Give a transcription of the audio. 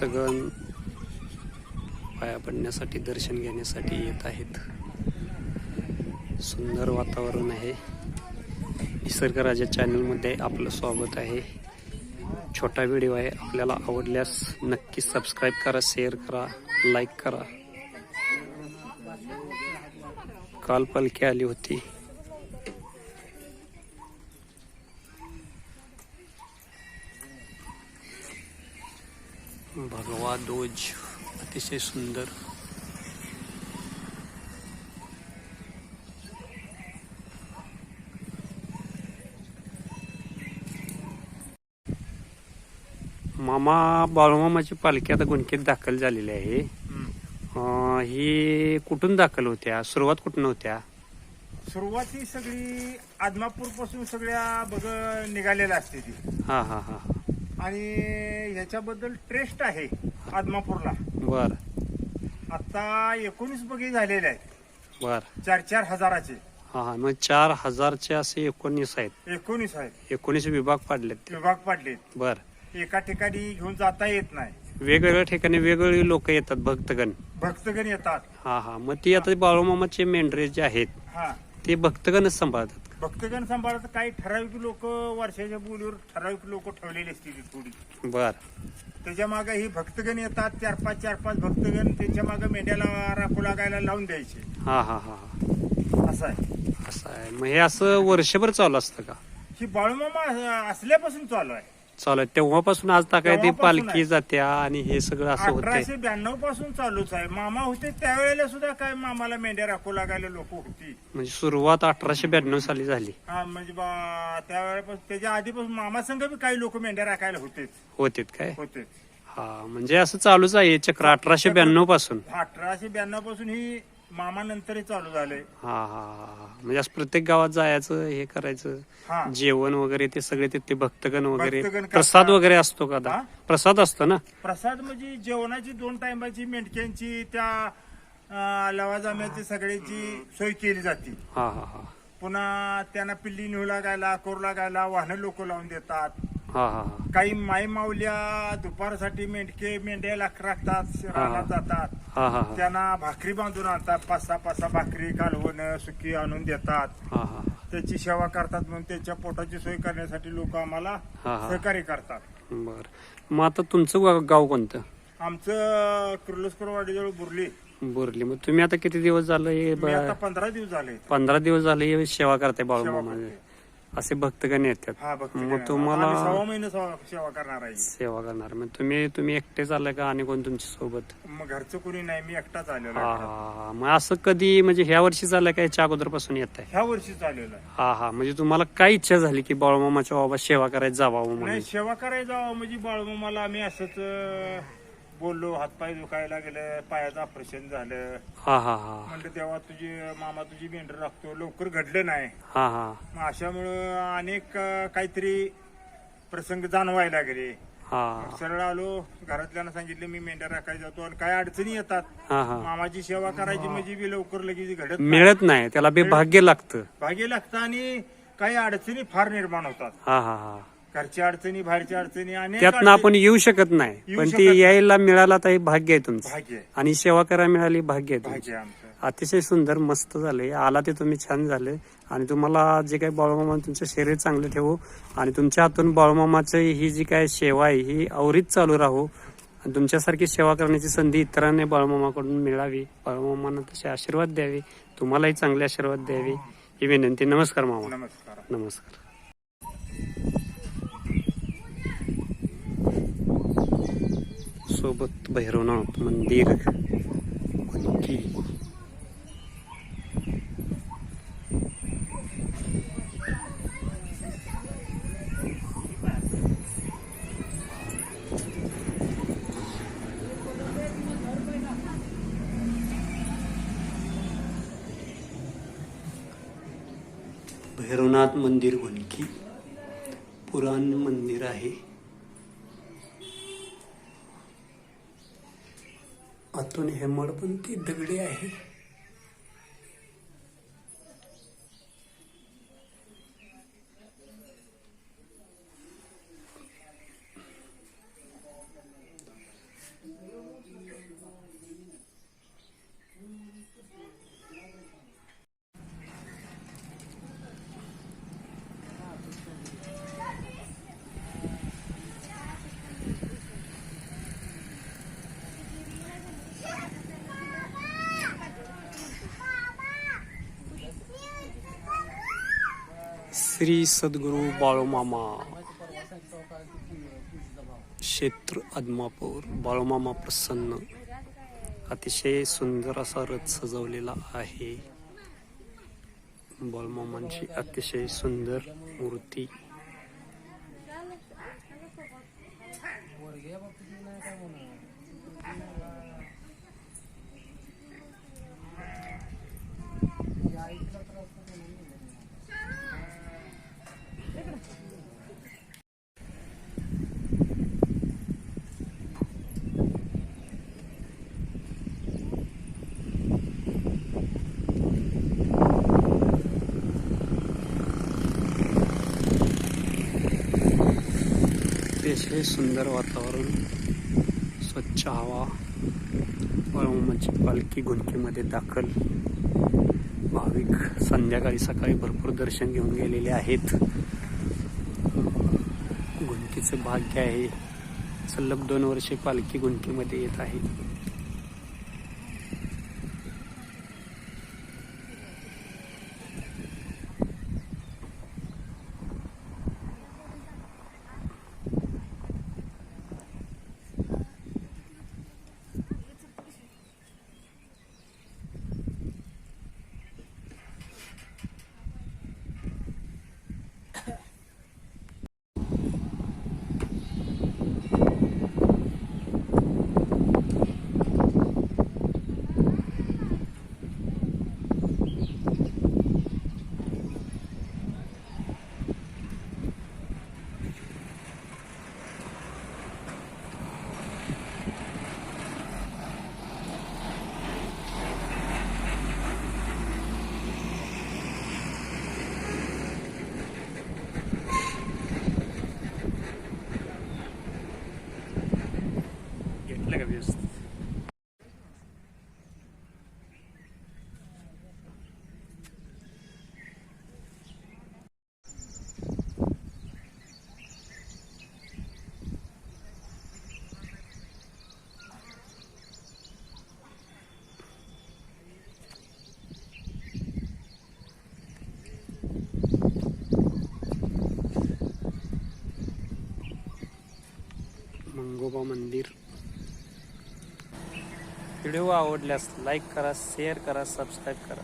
भक्तगण पाया पडण्यासाठी दर्शन घेण्यासाठी येत आहेत. सुंदर वातावरण आहे. निसर्ग राजा चॅनलमध्ये आपलं स्वागत आहे. छोटा व्हिडिओ आहे. आपल्याला आवडल्यास नक्की सबस्क्राईब करा शेअर करा लाईक करा. काल पालखी आली होती. भगवा ध्वज अतिशय सुंदर. मामा बाळूमामाची पालखी आता गुणकेत दाखल झालेली आहे. ही कुठून दाखल होत्या? सुरुवात कुठून होत्या? सुरुवाती सगळी आदमापूरपासून सगळ्या बघ निघालेल्या असते ती. हा हा हा. आणि ह्याच्याबद्दल ट्रेस्ट आहे आदमापूरला. बर. आता एकोणीस बगी झालेले आहेत. बर. चार चार हजाराचे. हा हा. मग चार हजारचे असे एकोणीस आहेत. एकोणीस आहेत. एकोणीस विभाग पाडलेत. विभाग पाडलेत. बर. एका ठिकाणी घेऊन जाता येत नाही. वेगवेगळ्या ठिकाणी वेगवेगळी लोक येतात भक्तगण. भक्तगण येतात. हा हा. मग ती आता बाळूमामाचे मेंढरे जे आहेत हा. ते भक्तगणच सांभाळतात. भक्तगण सांभाळत काही ठराविक लोक वर्षाच्या बोलीवर ठराविक लोक ठेवलेली असतील थोडी. बर. त्याच्यामागे ही भक्तगण येतात चार पाच चार पाच भक्तगण त्याच्यामागे मेंढ्याला राखू लागायला लावून द्यायचे. हा हा हा हा. असं आहे. असं आहे. मग हे असं वर्षभर चालू असतं का? ही बाळूमामा असल्यापासून चालू आहे. चालू आहे तेव्हापासून आज ताकाय ती तेव्हापासून पालखी आहे. जात्या आणि हे सगळं असं होतंय. अठराशे ब्याण्णवपासून चालूच आहे. मामा होते त्यावेळेला सुद्धा काय मामाला मेंढ्या राखू लागायला लोक होती. म्हणजे सुरुवात अठराशे ब्याण्णव साली झाली. हा म्हणजे बा त्यावेळेपासून त्याच्या आधीपासून मामा संघ बी काही लोक मेंढ्या राखायला होतेच. होतेत काय? होते हा म्हणजे असं चालूच आहे हे चक्र अठराशे ब्याण्णवपासून. अठराशे ब्याण्णवपासून ही मामा नंतरही चालू झालंय. हा हा हा. म्हणजे असं प्रत्येक गावात जायचं हे करायचं. जेवण वगैरे ते सगळे तिथे भक्तगण वगैरे. भक्तगण करतात. प्रसाद वगैरे असतो का? हा? प्रसाद असतो ना? प्रसाद म्हणजे जेवणाची दोन टायमाची मेंढक्यांची त्या लवाजम्याची सगळ्याची सोय केली जाते. हा हा हा. पुन्हा त्यांना पिल्ली नेऊ लागायला करू लागायला वाहनं लोक लावून देतात. हा हा हा. काही माई माऊल्या दुपारसाठी मेंढके मेंढ्या लाख राखतात रानात जातात. हा हा हा. त्यांना भाकरी बांधून आणतात पाच सहा पाच सहा भाकरी कालवण सुकी आणून देतात. हा हा. त्याची सेवा करतात म्हणून त्याच्या पोटाची सोय करण्यासाठी लोक आम्हाला हा, हा. सहकार्य करतात. बर. मग आता तुमचं गा- गाव कोणतं? आमचं किर्लोस्करवाडीजवळ बुरली. बोरली. मग तुम्ही आता किती दिवस झालं हे मी आता पंधरा दिवस झाले पंधरा दिवस झाले हे सेवा करताय सेवा करते. असे भक्तगण येतात. हा भक्त मग तुम्हाला सहा महिने सेवा सेवा करणार आहे. सेवा करणार. मग तुम्ही तुम्ही एकटेच आलाय का आणि कोण तुमच्यासोबत? मग घरचं कोणी नाही मी एकटाच आलेलो हा आहे. हा हा. मग असं कधी म्हणजे ह्या वर्षी झालं का याच्या अगोदरपासून येत आहे? ह्या वर्षीच आलेलो आहे. हा हा. म्हणजे तुम्हाला काय इच्छा झाली की बाळूमामाच्या बाबा सेवा करायला जावा म्हणून नाही सेवा करायला जावं म्हणजे बाळूमामाला आम्ही असंच अं, बोललो हातपाय दुखायला गेलं पायाचं ऑपरेशन झालं. हा हा हा. म्हणलं तेव्हा तुझी मामा तुझी मेंढर राखतो. लवकर घडलं नाही. हा हा. मग अशामुळं अनेक अं, काहीतरी प्रसंग जाणवायला लागले. हा. सरळ आलो. घरातल्यांना सांगितलं मी मेंढ्या राखायला जातो आणि काय अडचणी येतात? हा हा. मामाची सेवा करायची म्हणजे बी लवकर लगेच घडत. मिळत नाही. त्याला बी भाग्य लागतं. भागी लागतं आणि काही अडचणी फार निर्माण होतात. हा हा हा. घरच्या अडचणी बाहेरच्या अडचणी अनेक त्यातनं आपण येऊ शकत नाही. येऊ पण शकत ते नाही. यायला मिळाला तर हे भाग्य आहे तुमचं. भाग्य आहे. आणि सेवा करायला मिळाली भाग्य आहे तुमचं. भाग्य आहे आमचं. अतिशय सुंदर मस्त झाले. आला ते तुम्ही छान झाले. आणि तुम्हाला जे काही बाळूमामा तुमचं शरीर चांगलं ठेवू. आणि तुमच्या हातून बाळूमामाचं ही जी काय सेवा आहे ही अवरीत चालू राहू. आणि तुमच्यासारखी सेवा करण्याची संधी इतरांनी बाळूमामाकडून मिळावी. बाळूमामांना तसे आशीर्वाद द्यावे. तुम्हालाही चांगले आशीर्वाद द्यावे. ही विनंती. नमस्कार मामा. नमस्कार. नमस्कार. सोबत भैरवनाथ मंदिर भैरवनाथ मंदिर गुणकी पुराण मंदिर आहे। आतून हेमडपंथी दगडी आहे. श्री सद्गुरू बाळूमामा. क्षेत्र आदमापूर बाळूमामा प्रसन्न. अतिशय सुंदर असा रथ सजवलेला आहे. बाळूमामांची अतिशय सुंदर मूर्ती. अतिशय सुंदर वातावरण स्वच्छ हवा बाळूमामाची पालखी गुंकीमध्ये दाखल. भाविक संध्याकाळी सकाळी भरपूर दर्शन घेऊन गेलेले आहेत. गुंकीचं भाग्य आहे. सलग दोन वर्षे पालखी गुंकीमध्ये येत आहे. मंगोबा मंदिर. व्हिडिओ आवडल्यास लाईक करा शेअर करा सबस्क्राईब करा.